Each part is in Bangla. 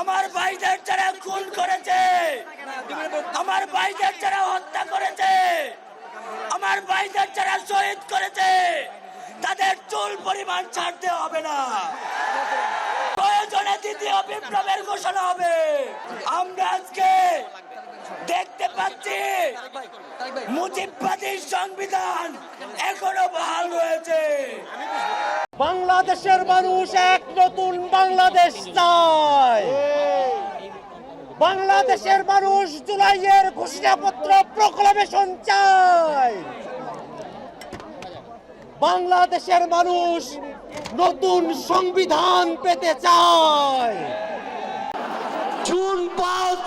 আমার ভাইদের যারা খুন করেছে, আমার ভাইদের যারা হত্যা করেছে, আমার ভাইদের যারা শহীদ করেছে, তাদের চুল পরিমাণ ছাড়তে হবে না। প্রয়োজনে দ্বিতীয় বিপ্লবের ঘোষণা হবে। আমরা আজকে দেখতে পাচ্ছি মুজিববাদী সংবিধান এখনও বহাল রয়েছে। বাংলাদেশের মানুষ এক নতুন বাংলাদেশ চায়। বাংলাদেশের মানুষ জুলাইয়ের ঘোষণাপত্র প্রক্লামেশন চায়। বাংলাদেশের মানুষ নতুন সংবিধান পেতে চায়। জুন পাঁচ,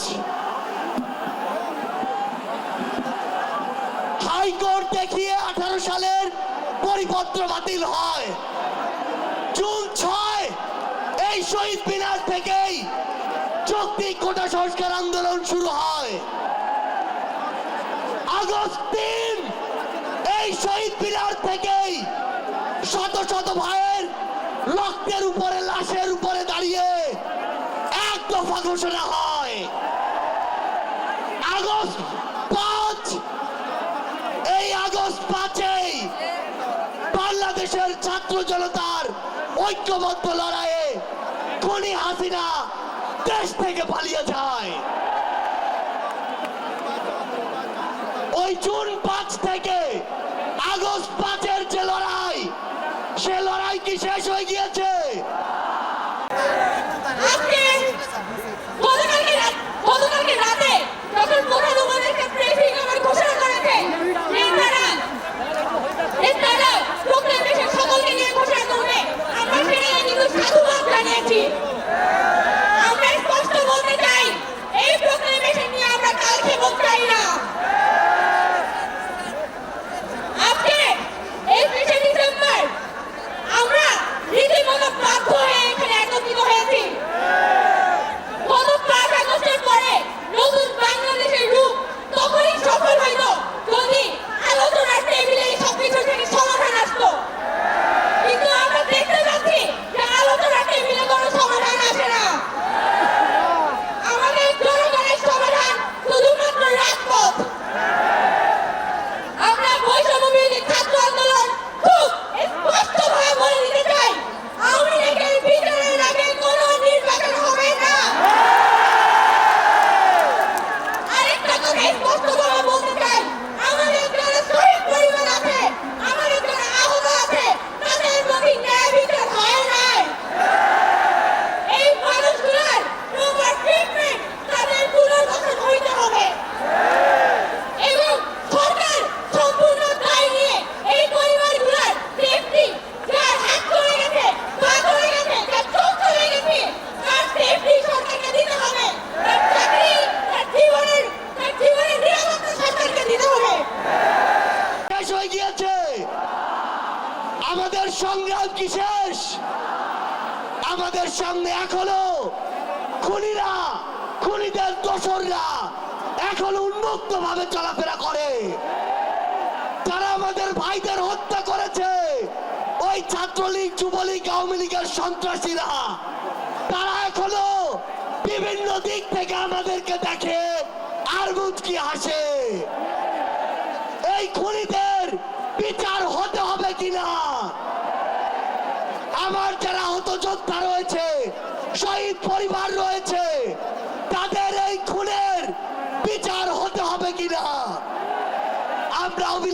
হাইকোর্ট দেখিয়ে আঠারো সালের পরিপত্র বাতিল হয়। জুন ছয়, এই শহীদ মিনার থেকেই যৌক্তিক কোটা সংস্কার আন্দোলন শুরু হয়। আগস্ট তিন, এই শহীদ মিনার থেকেই শত শত ভাইয়ের রক্তের উপরে, লাশের উপরে দাঁড়িয়ে এক দফা ঘোষণা হয়। আগস্ট পাঁচ এই আগস্ট পাঁচেই বাংলাদেশের ছাত্র জনতার ঐক্যবদ্ধ লড়াইয়ে খনি হাসিনা দেশ থেকে পালিয়ে যায়। ওই জুন পাঁচ থেকে আগস্ট পাঁচের যে লড়াই, সে লড়াই কি শেষ হয়ে গিয়েছে? গতকালকে রাতে যখন আমার ঘোষণা করেছে যে তারা যে তারা প্রোক্লেমেশন সকলকে নিয়ে ঘোষণা করবে আমরা সেখানে কিন্তু সাধুবাদ জানিয়েছি আমরা স্পষ্ট বলতে চাই এই প্রোক্লেমেশন নিয়ে আমরা কাল খেপক চাই না আজকে এই বিশে ডিসেম্বর আমরা রীতিমতো বাধ্য হয়ে এখানে একত্রিত হয়েছি গত পাঁচ আগস্টের পরে নতুন বাংলাদেশের রূপ তখনই সফল হইত যদি আলোচনার টেবিলে এই সবকিছু থেকে সমাধান আসতো কিন্তু আমরা দেখতে পাচ্ছি যে আলোচনার টেবিলে কোনো সমাধান আসে না আমাদের জনগণের সমাধান শুধুমাত্র রাজপথ আমরা বৈষম্য বিরোধী ছাত্র আন্দোলন খুব স্পষ্টভাবে বলে দিতে চাই আওয়ামী লীগের বিচারের আগে কোনো নির্বাচন হবে না আরেকটা কথা স্পষ্টভাবে বলতে চাই আমাদের যারা শহীদ পরিবার আছে আমাদের যারা আহত আছে তাদের প্রতি ন্যায় বিচার হয় নাই এই মানুষগুলোর প্রপার ট্রিটমেন্ট তাদের পুনর্গঠন হইতে হবে এবং সরকার সম্পূর্ণ দায় নিয়ে এই পরিবারগুলোর সেফটি যার হাত চলে গেছে পা চলে গেছে যার চোখ চলে গেছে তার সেফটি সরকারকে দিতে হবে তার চাকরি তার জীবনের তার জীবনের নিরাপত্তা সরকারকে দিতে হবে শেষ হয়ে গিয়েছে আমাদের সংগ্রাম কি শেষ? আমাদের সামনে এখনও খুনিরা, খুনিদের দোসররা এখনও উন্মুক্ত ভাবে চলাফেরা করে। তারা আমাদের ভাইদের হত্যা করেছে। ওই ছাত্রলীগ, যুবলীগ, আওয়ামী লীগের সন্ত্রাসীরা। তারা এখনও বিভিন্ন দিক থেকে আমাদেরকে দেখে আর মুচকি হাসে। এই খুনিদের বিচার হতে হবে কিনা আমার যারা আহত যোদ্ধা রয়েছে শহীদ পরিবার রয়েছে তাদের এই খুনের বিচার হতে হবে কিনা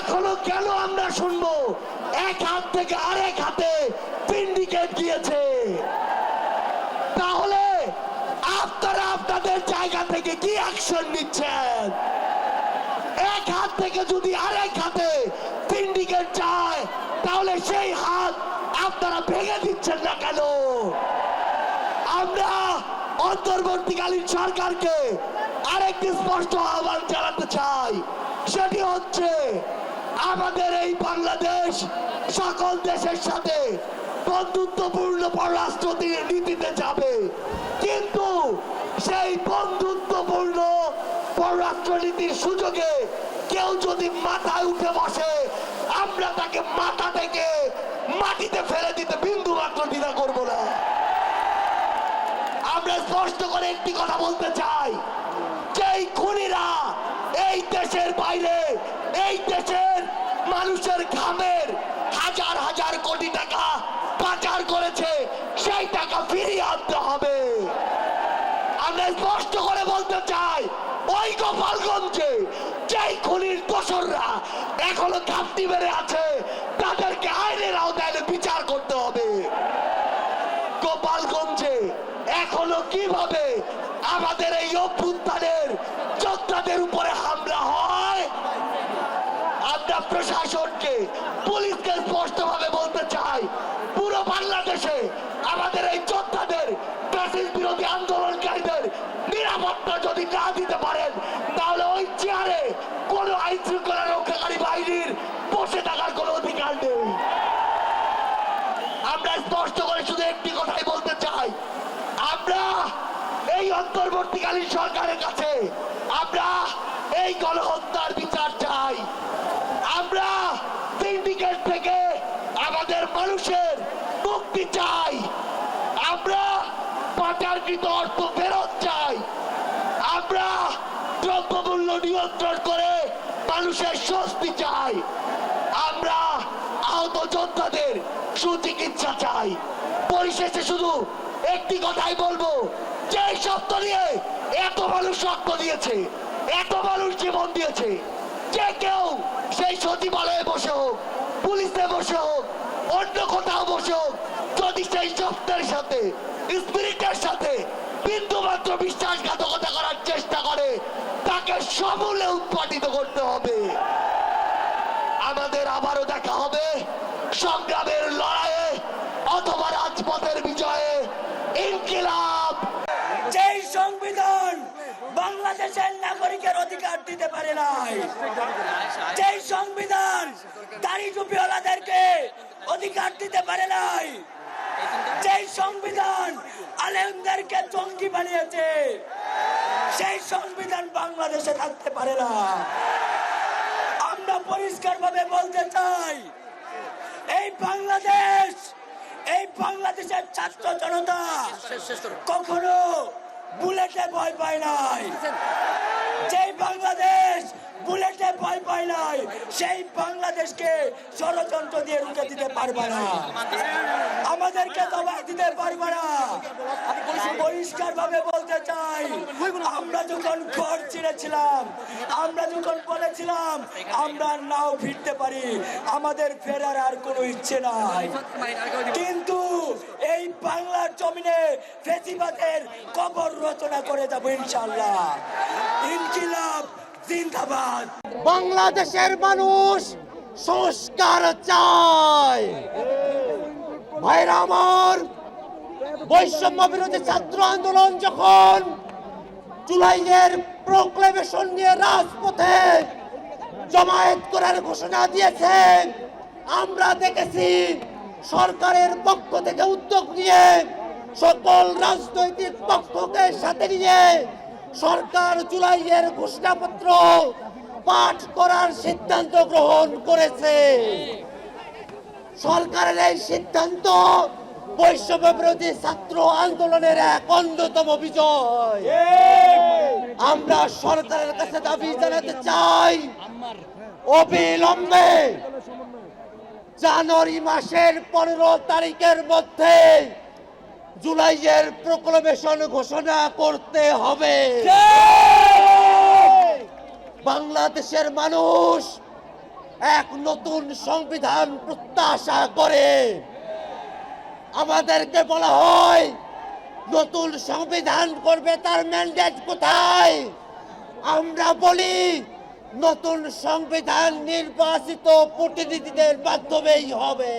এখনও কেন আমরা শুনব? এক হাত থেকে আরেক হাতে সিন্ডিকেট গিয়েছে তাহলে আপনারা আপনাদের জায়গা থেকে কি অ্যাকশন নিচ্ছেন? এক হাত থেকে যদি আরেক হাতে সিন্ডিকেট যায় তাহলে সেই হাত আপনারা ভেঙে দিচ্ছেন না কেন? আমরা অন্তর্বর্তীকালীন সরকারকে আরেকটি স্পষ্ট আহ্বান জানাতে চাই। সেটি হচ্ছে আমাদের এই বাংলাদেশ সকল দেশের সাথে বন্ধুত্বপূর্ণ পররাষ্ট্র নীতিতে যাবে। কিন্তু সেই বন্ধুত্বপূর্ণ পররাষ্ট্র নীতির সুযোগে কেউ যদি মাথায় উঠে বসে, আমরা তাকে মাথা থেকে মাটিতে ফেলে দিতে বিন্দু মাত্র দ্বিধা করব না। আমরা স্পষ্ট করে একটি কথা বলতে চাই, যেই খুনিরা এই দেশের বাইরে, এই দেশের মানুষের ঘামের হাজার হাজার কোটি টাকা পাচার করেছে, সেই টাকা ফিরিয়ে আনতে হবে। আমরা স্পষ্ট করে বলতে চাই, ওই গোপালগঞ্জে যেই খুনির দোসররা এখনও ঘাপটি মেরে আছে, তাদেরকে আইনের আওতায় বিচার করতে হবে। গোপালগঞ্জে এখনও কীভাবে আমাদের এই অভ্যুত্থানের যোদ্ধাদের উপরে হামলা হয়। আমরা প্রশাসনকে পুলিশকে স্পষ্টভাবে বলতে চাই পুরো বাংলাদেশে আমাদের এই যোদ্ধাদের ব্রাজিল বিরোধী আন্দোলনকারীদের নিরাপত্তা যদি না দিতে পারেন তাহলে ওই চেয়ারে কোনো আইন শৃঙ্খলা রক্ষাকারী বাহিনীর বসে থাকার কোনো অধিকার নেই আমরা স্পষ্ট করে শুধু একটি কথাই বলতে চাই আমরা এই অন্তর্বর্তীকালীন সরকারের কাছে আমরা এই গণহত্যার বিচার চাই। আমরা সিন্ডিকেট থেকে আমাদের মানুষের মুক্তি চাই। আমরা পাচারকৃত অর্থ ফেরত চাই। আমরা দ্রব্যমূল্য নিয়ন্ত্রণ করে মানুষের স্বস্তি চাই। আমরা আহত যোদ্ধাদের সুচিকিৎসা চাই। পরিশেষে শুধু একটি কথাই বলব, যে শব্দ নিয়ে এত মানুষ রক্ত দিয়েছে, এত মানুষ জীবন দিয়েছে, যে কেউ সেই সচিবালয়ে বসে হোক, পুলিশে বসে হোক, অন্য কোথাও বসে হোক, যদি সেই শব্দের সাথে, স্পিরিটের সাথে বিন্দু মাত্র বিশ্বাসঘাতকতা করার চেষ্টা করে, তাকে সমূলে উৎপাদিত করতে হবে। আমাদের আবারও দেখা হবে সংগ্রামের লড়াইয়ে অথবা রাজপথের বিজয়ে। ইনকিলাব। যেই সংবিধান বাংলাদেশের নাগরিকের অধিকার দিতে পারে নাই, যেই সংবিধান দাড়ি টুপিওয়ালাদেরকে অধিকার দিতে পারে নাই, যেই সংবিধান আলেমদেরকে জঙ্গি বানিয়েছে, সেই সংবিধান বাংলাদেশে থাকতে পারে না। আমরা পরিষ্কার ভাবে বলতে চাই, এই বাংলাদেশ এই বাংলাদেশের ছাত্র জনতা কখনো বুলেটে ভয় পায় নাই। যে বাংলাদেশ ভয় পায় নাই। সেই বাংলাদেশকে ষড়যন্ত্র দিয়ে রুখে দিতে পারবে না। আমাদেরকে দবাই দিতে পারবে না। পরিষ্কার ভাবে বলতে চাই, আমরা যখন ঘর ছিঁড়েছিলাম, আমরা যখন বলেছিলাম, আমরা নাও ফিরতে পারি, আমাদের ফেরার আর কোনো ইচ্ছে নাই। কিন্তু এই বাংলার জমিনে ফেসিবাদের কবর রচনা করে যাব ইনশাল্লাহ ইনকিলাব জিন্দাবাদ। বাংলাদেশের মানুষ সংস্কার চায়। ভাইরা আমার, বৈষম্য বিরোধী ছাত্র আন্দোলন যখন জুলাইয়ের প্রোক্লেমেশন নিয়ে রাজপথে জমায়েত করার ঘোষণা দিয়েছে, আমরা দেখেছি সরকারের পক্ষ থেকে উদ্যোগ নিয়ে সকল রাজনৈতিক পক্ষকে সাথে নিয়ে সরকার জুলাইয়ের ঘোষণাপত্র পাঠ করার সিদ্ধান্ত গ্রহণ করেছে। সরকারের এই সিদ্ধান্ত বৈষম্য বিরোধী ছাত্র আন্দোলনের এক অন্যতম বিজয়। আমরা সরকারের কাছে দাবি জানাতে চাই, অবিলম্বে জানুয়ারি মাসের পনেরো তারিখের মধ্যে জুলাইয়ের প্রক্লমেশন ঘোষণা করতে হবে। বাংলাদেশের মানুষ এক নতুন সংবিধান প্রত্যাশা করে। আমাদেরকে বলা হয়, নতুন সংবিধান করবে তার ম্যান্ডেট কোথায়? আমরা বলি, নতুন সংবিধান নির্বাচিত প্রতিনিধিদের মাধ্যমেই হবে।